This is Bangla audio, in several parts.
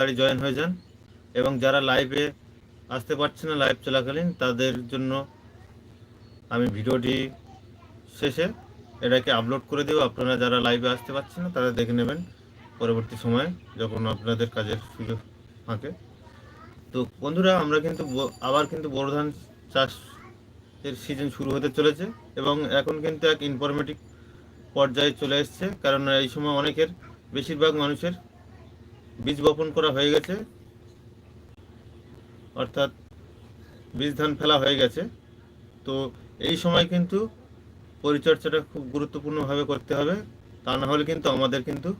তাড়াতাড়ি জয়েন হয়ে যান এবং যারা লাইভে আসতে পারছে না লাইভ চলাকালীন, তাদের জন্য আমি ভিডিওটি শেষে এটাকে আপলোড করে দেবো। আপনারা যারা লাইভে আসতে পারছেন না, তারা দেখে নেবেন পরবর্তী সময়ে যখন আপনাদের কাজের সুযোগ থাকে। তো বন্ধুরা, আমরা কিন্তু আবার কিন্তু বড় ধান চাষ এর সিজন শুরু হতে চলেছে এবং এখন কিন্তু এক ইনফরমেটিভ পর্যায়ে চলে এসছে। কারণ এই সময় অনেকের বেশিরভাগ মানুষের বীজ বপন করা হয়ে গেছে। অর্থাৎ বীজ ধান ফেলা হয়ে গেছে। তো এই সময় কিন্তু পরিচর্যাটা খুব গুরুত্বপূর্ণভাবে করতে হবে। তা না হলে কিন্তু আমাদের কিন্তু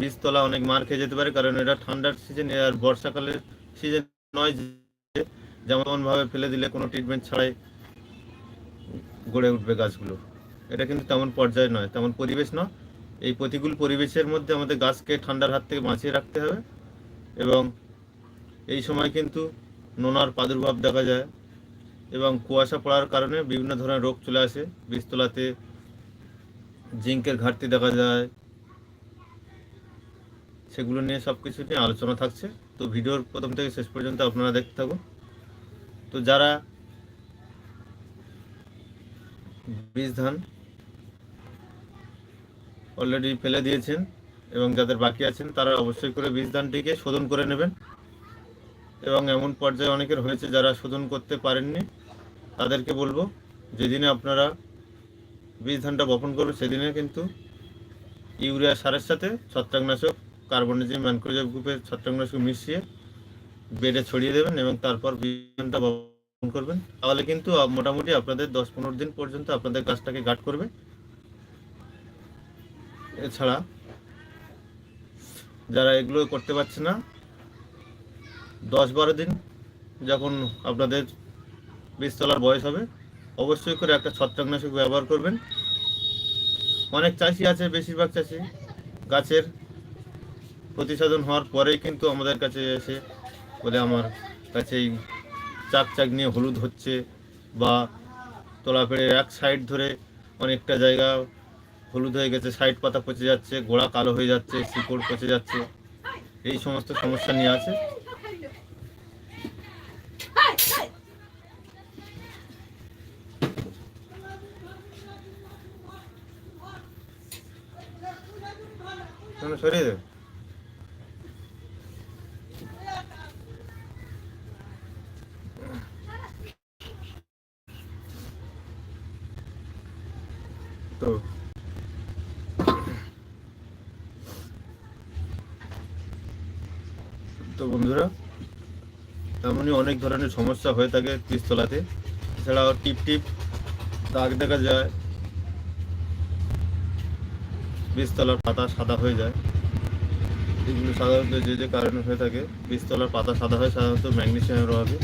বীজতলা অনেক মার খেয়ে যেতে পারে, কারণ এটা ঠান্ডার সিজন আর বর্ষাকালের সিজন নয় যেমনভাবে ফেলে দিলে কোনো ট্রিটমেন্ট ছাড়াই গড়ে উঠবে গাছগুলো। এটা কিন্তু তেমন পর্যায়ে নয়, তেমন পরিবেশ নয়। এই প্রতিকূল পরিবেশের মধ্যে আমাদের গাছকে ঠান্ডার হাত থেকে বাঁচিয়ে রাখতে হবে এবং এই সময় কিন্তু নোনার প্রাদুর্ভাব দেখা যায় এবং কুয়াশা পড়ার কারণে বিভিন্ন ধরনের রোগ চলে আসে। বীজতলাতে জিঙ্কের ঘাটতি দেখা যায়। সেগুলো নিয়ে সব কিছু নিয়ে আলোচনা থাকছে। তো ভিডিওর প্রথম থেকে শেষ পর্যন্ত আপনারা দেখতে থাকুন। তো যারা বীজ ধান অলরেডি ফেলে দিয়েছেন এবং যাদের বাকি আছেন, তারা অবশ্যই করে বীজ ধানটিকে শোধন করে নেবেন। এবং এমন পর্যায়ে অনেকের হয়েছে যারা শোধন করতে পারেননি। তাদেরকে বলব, যেদিনে আপনারা বীজ ধানটা বপন করবে সেদিনে কিন্তু ইউরিয়া সারের সাথে ছত্রাকনাশক, কার্বনিজম ম্যানক্রোজেব গ্রুপের ছত্রাকনাশক মিশিয়ে বেডে ছড়িয়ে দেবেন এবং তারপর বীজ ধানটা বপন করবেন। তাহলে কিন্তু মোটামুটি আপনাদের দশ পনেরো দিন পর্যন্ত আপনাদের গাছটাকে গার্ড করবে। এছাড়া যারা এগুলো করতে পারছে না, দশ বারো দিন যখন আপনাদের বীজতলার বয়স হবে, অবশ্যই করে একটা ছত্রাকনাশক ব্যবহার করবেন। অনেক চাষি আছে, বেশিরভাগ চাষি গাছের প্রতিসাধন হওয়ার পরেই কিন্তু আমাদের কাছে এসে বলে আমার কাছে এই চাক চাক নিয়ে হলুদ হচ্ছে বা তোলা পেড়ে এক সাইড ধরে অনেকটা জায়গা হলুদ হয়ে গেছে, সাইড পাতা পচে যাচ্ছে, গোড়া কালো হয়ে যাচ্ছে, শিকড় পচে যাচ্ছে। এই সমস্ত সমস্যা নিয়ে আছে। সরিয়ে দেবে এমনই অনেক ধরনের সমস্যা হয়ে থাকে বীজতলাতে এছাড়াও টিপ টিপ, দাগ দেখা যায়। বীজতলার পাতা সাদা হয়ে যায়। এগুলো সাধারণত যে যে কারণে হয়ে থাকে। বীজতলার পাতা সাদা হয়, সাধারণত ম্যাগনেশিয়ামের অভাবে।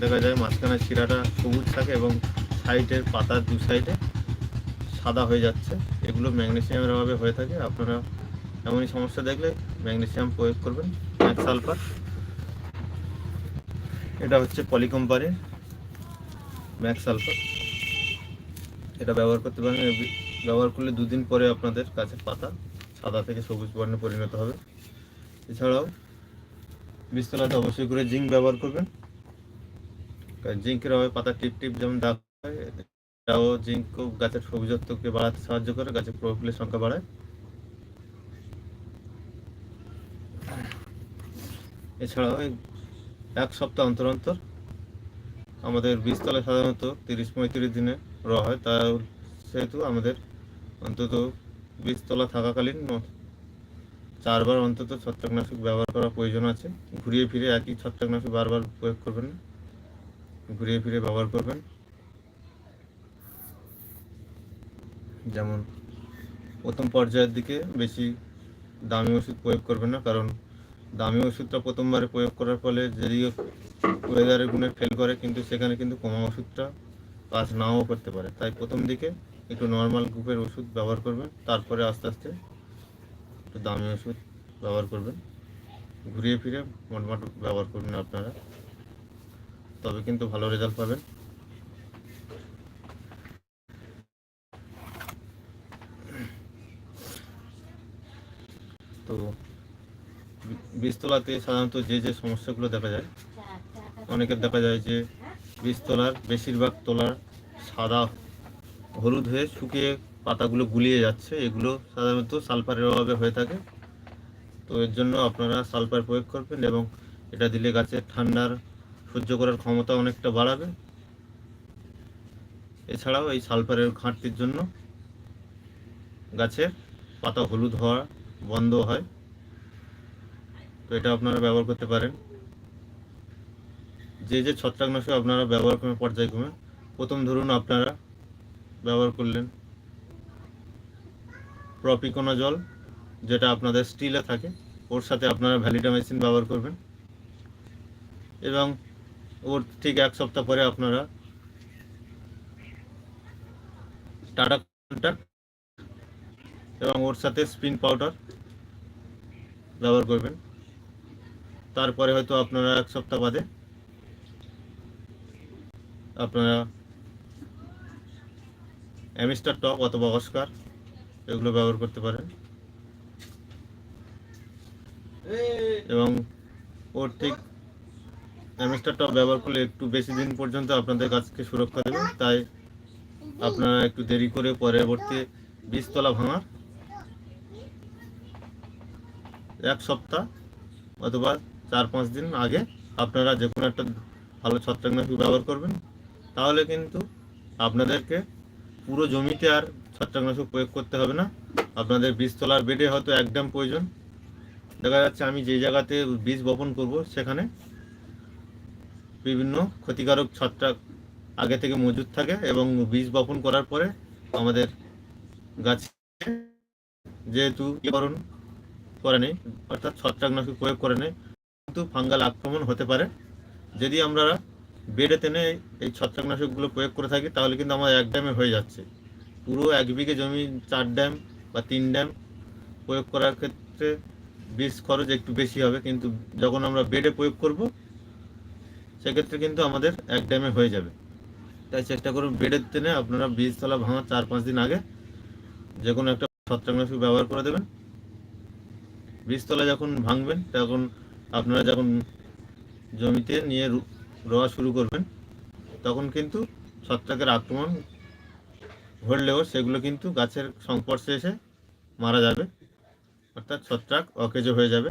দেখা যায় মাঝখানে শিরাটা সবুজ থাকে এবং সাইডের পাতার দু সাইডে সাদা হয়ে যাচ্ছে। এগুলো ম্যাগনেশিয়ামের অভাবে হয়ে থাকে। আপনারা এমনই সমস্যা দেখলে ম্যাগনেশিয়াম প্রয়োগ করবেন। Max sulphur. এটা হচ্ছে পলি কোম্পানির ম্যাক্স সালফার এটা ব্যবহার করতে পারেন ব্যবহার করলে দুদিন পরে আপনাদের গাছের পাতা সাদা থেকে সবুজ বর্ণে পরিণত হবে। এছাড়াও বীজতলাতে অবশ্যই করে জিঙ্ক ব্যবহার করবেন। জিঙ্কের অভাবে পাতা টিপ টিপ যেমন দাগ হয় জিঙ্ক গাছের সবুজত্বকে বাড়াতে সাহায্য করে, গাছের প্রোফিলের সংখ্যা বাড়ায়। এছাড়াও এক সপ্তাহ অন্তর অন্তর। আমাদের বীজতলা সাধারণত তিরিশ পঁয়ত্রিশ দিনে র হয়। তা সেহেতু আমাদের অন্তত বীজতলা থাকাকালীন চারবার অন্তত ছত্রাকনাশক ব্যবহার করা প্রয়োজন আছে। ঘুরিয়ে ফিরে একই ছত্রাকনাশক বারবার প্রয়োগ করবেন না। ঘুরিয়ে ফিরে ব্যবহার করবেন। যেমন প্রথম পর্যায়ের দিকে বেশি দামি ওষুধ প্রয়োগ করবেন না, কারণ দামি ওষুধটা প্রথমবারে প্রয়োগ করার ফলে যদিও ওয়েদারের গুণে ফেল করে, কিন্তু সেখানে কিন্তু কমা ওষুধটা কাজ নাও করতে পারে। তাই প্রথম দিকে একটু নর্মাল গ্রুপের ওষুধ ব্যবহার করবেন, তারপরে আস্তে আস্তে একটু দামি ওষুধ ব্যবহার করবেন। ঘুরিয়ে ফিরে মোটমাট ব্যবহার করবেন আপনারা। তবে কিন্তু ভালো রেজাল্ট পাবেন তো বি- বীজতলাতে সাধারণত যে যে সমস্যাগুলো দেখা যায় অনেকের দেখা যায় যে বীজতলার বেশিরভাগ তলার সাদা হলুদ হয়ে শুকিয়ে পাতাগুলো গুলিয়ে যাচ্ছে। এগুলো সাধারণত সালফারের অভাবে হয়ে থাকে। তো এর জন্য আপনারা সালফার প্রয়োগ করবেন এবং এটা দিলে গাছের ঠান্ডার সহ্য করার ক্ষমতা অনেকটা বাড়াবে। এছাড়াও এই সালফারের ঘাটতির জন্য গাছের পাতা হলুদ হওয়া বন্ধ হয়। তো এটা আপনারা ব্যবহার করতে পারেন। যে যে ছত্রাকনাশক আপনারা ব্যবহার করবেন পর্যায়ক্রমে প্রথম ধরুন আপনারা ব্যবহার করলেন প্রপিকোনা জল যেটা আপনাদের স্টিলে থাকে, ওর সাথে আপনারা ভ্যালিডামাইসিন ব্যবহার করবেন। এবং ওর ঠিক এক সপ্তাহ পরে আপনারা টাটা কন্টাক্ট এবং ওর সাথে স্পিন পাউডার ব্যবহার করবেন। তারপরে হয়তো আপনারা এক সপ্তাহ বাদে আপনারা অ্যামিস্টার টপ অথবা অস্কার এগুলো ব্যবহার করতে পারেন। এবং ওর ঠিক অ্যামিস্টার টপ ব্যবহার করলে একটু বেশি দিন পর্যন্ত আপনাদের গাছকে সুরক্ষা দেবে, তাই আপনারা একটু দেরি করে পরবর্তী বীজতলা ভাঙার এক সপ্তাহ অথবা চার, পাঁচ দিন আগে আপনারা যে কোনো একটা ভালো ছত্রাকনাশক ব্যবহার করবেন। তাহলে কিন্তু আপনাদেরকে পুরো জমিতে আর ছত্রাকনাশক প্রয়োগ করতে হবে না। আপনাদের বীজতলার বেডে হয়তো একদম প্রয়োজন। দেখা যাচ্ছে আমি যে জায়গাতে বীজ বপন করব, সেখানে বিভিন্ন ক্ষতিকারক ছত্রাক আগে থেকে মজুদ থাকে এবং বীজ বপন করার পরে আমাদের গাছে যেহেতু ইকরণ করে নেই, অর্থাৎ ছত্রাকনাশক প্রয়োগ করে নেই কিন্তু ফাঙ্গাল আক্রমণ হতে পারে। যদি আমরা বেডে টেনে এই ছত্রাকনাশকগুলো প্রয়োগ করে থাকি, তাহলে কিন্তু আমার এক ড্যামে হয়ে যাচ্ছে। পুরো এক বিঘে জমি, চার ড্যাম বা তিন ড্যাম প্রয়োগ করার ক্ষেত্রে বীজ খরচ একটু বেশি হবে। কিন্তু যখন আমরা বেডে প্রয়োগ করব, সেক্ষেত্রে কিন্তু আমাদের এক ড্যামে হয়ে যাবে। তাই চেষ্টা করুন বেডের টেনে আপনারা বীজতলা ভাঙার চার পাঁচ দিন আগে যে কোনো একটা ছত্রাকনাশক ব্যবহার করে দেবেন। বীজতলা যখন ভাঙবেন, তখন আপনারা যখন জমিতে নিয়ে রোয়া শুরু করবেন, তখন কিন্তু ছত্রাকের আক্রমণ ঘটলেও সেগুলো কিন্তু গাছের সংস্পর্শে এসে মারা যাবে। অর্থাৎ ছত্রাক অকেজ হয়ে যাবে।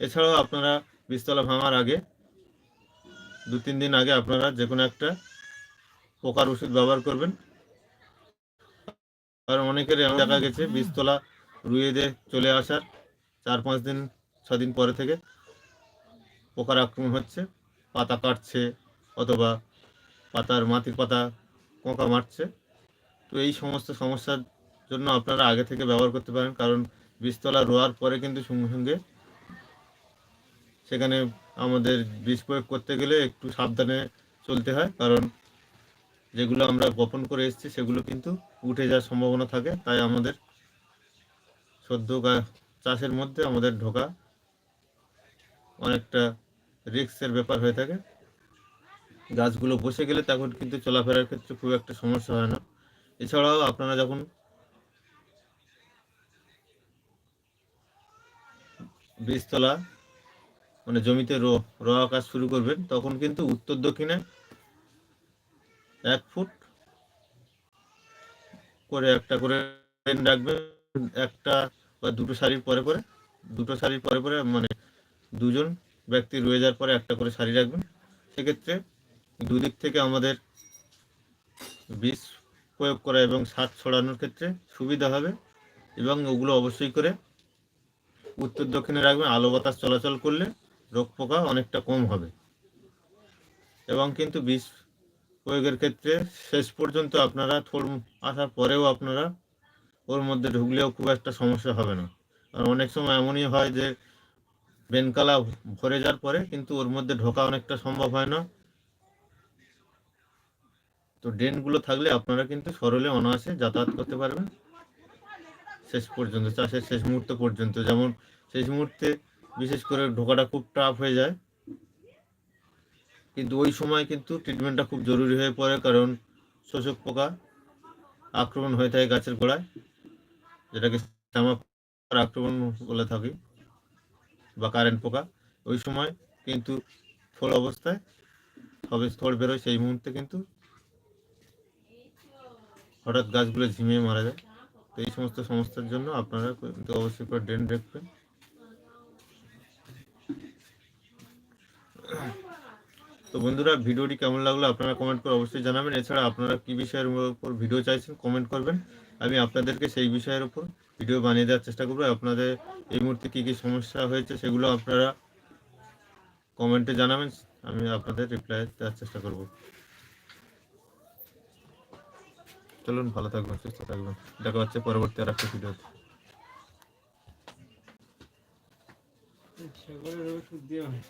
এছাড়াও আপনারা বীজতলা ভাঙার আগে দু তিন দিন আগে আপনারা যে কোনো একটা পোকার ওষুধ ব্যবহার করবেন। কারণ অনেকের দেখা গেছে, বীজতলা রুইয়ে দিয়ে চলে আসার চার পাঁচ দিন, ছ দিন পরে থেকে পোকার আক্রমণ হচ্ছে। পাতা কাটছে অথবা পাতার মাটির পাতা পোকা মারছে। তো এই সমস্ত সমস্যার জন্য আপনারা আগে থেকে ব্যবহার করতে পারেন, কারণ বীজতলা রোয়ার পরে কিন্তু সঙ্গে সঙ্গে সেখানে আমাদের বীজ প্রয়োগ করতে গেলে একটু সাবধানে চলতে হয়, কারণ যেগুলো আমরা বপন করে এসেছি সেগুলো কিন্তু উঠে যাওয়ার সম্ভাবনা থাকে, তাই আমাদের সদ্য চাষের মধ্যে আমাদের ঢোকা অনেকটা রিস্কের ব্যাপার হয়ে থাকে। গাছগুলো বসে গেলে তখন কিন্তু চলাফেরার ক্ষেত্রে খুব একটা সমস্যা হয় না। এছাড়াও আপনারা যখন বীজতলা মানে জমিতে রো, রোয়া কাজ শুরু করবেন, তখন কিন্তু উত্তর দক্ষিণে এক ফুট করে একটা করে রাখবেন, একটা বা দুটো শাড়ির পরে পরে, দুটো শাড়ির পরে পরে মানে দুজন ব্যক্তি রয়ে যাওয়ার পরে একটা করে শাড়ি রাখবেন। সেক্ষেত্রে দুদিক থেকে আমাদের বিষ প্রয়োগ করা এবং সার ছড়ানোর ক্ষেত্রে সুবিধা হবে এবং ওগুলো অবশ্যই করে উত্তর দক্ষিণে রাখবেন। আলো বাতাস চলাচল করলে রোগ পোকা অনেকটা কম হবে। এবং কিন্তু বিষ প্রয়োগের ক্ষেত্রে শেষ পর্যন্ত আপনারা থোড় আসার পরেও আপনারা ওর মধ্যে ঢুকলেও খুব একটা সমস্যা হবে না। কারণ অনেক সময় এমনই হয় যে, বেনকালা ভরে যাওয়ার পরে কিন্তু ওর মধ্যে ঢোকা অনেকটা সম্ভব হয় না। তো ড্রেনগুলো থাকলে আপনারা কিন্তু সরলে অনায়াসে যাতায়াত করতে পারবেন। শেষ পর্যন্ত, চাষের শেষ মুহূর্ত পর্যন্ত। যেমন শেষ মুহূর্তে বিশেষ করে ঢোকাটা খুব টাফ হয়ে যায়। কিন্তু ওই সময় কিন্তু ট্রিটমেন্টটা খুব জরুরি হয়ে পড়ে কারণ শোষক পোকা আক্রমণ হয়ে থাকে গাছের গোড়ায়। যেটাকে আক্রমণ বলে থাকি বা কারেন্ট পোকা, ওই সময় কিন্তু ফুল অবস্থায় সবে স্থল বেরোয় সেই মুহূর্তে কিন্তু হঠাৎ গাছগুলো ঝিমিয়ে মারা যায়। তো এই সমস্ত সমস্যার জন্য আপনারা কিন্তু অবশ্যই করে ড্রেন রাখবেন তো বন্ধুরা, ভিডিওটি কেমন লাগল আপনারা কমেন্ট করে অবশ্যই জানাবেন। এছাড়া আপনারা কি বিষয়ের উপর ভিডিও চাইছেন কমেন্ট করবেন। আমি আপনাদেরকে সেই বিষয়ের উপর ভিডিও বানিয়ে দেওয়ার চেষ্টা করব। আপনাদের এই মুহূর্তে কী কী সমস্যা হয়েছে সেগুলো আপনারা কমেন্টে জানাবেন। আমি আপনাদের রিপ্লাই দেওয়ার চেষ্টা করব। চলুন, ভালো থাকবেন, সুস্থ থাকবেন। দেখা হচ্ছে পরবর্তী আর একটা ভিডিওতে সেগুলো ওষুধ দিয়ে হয়।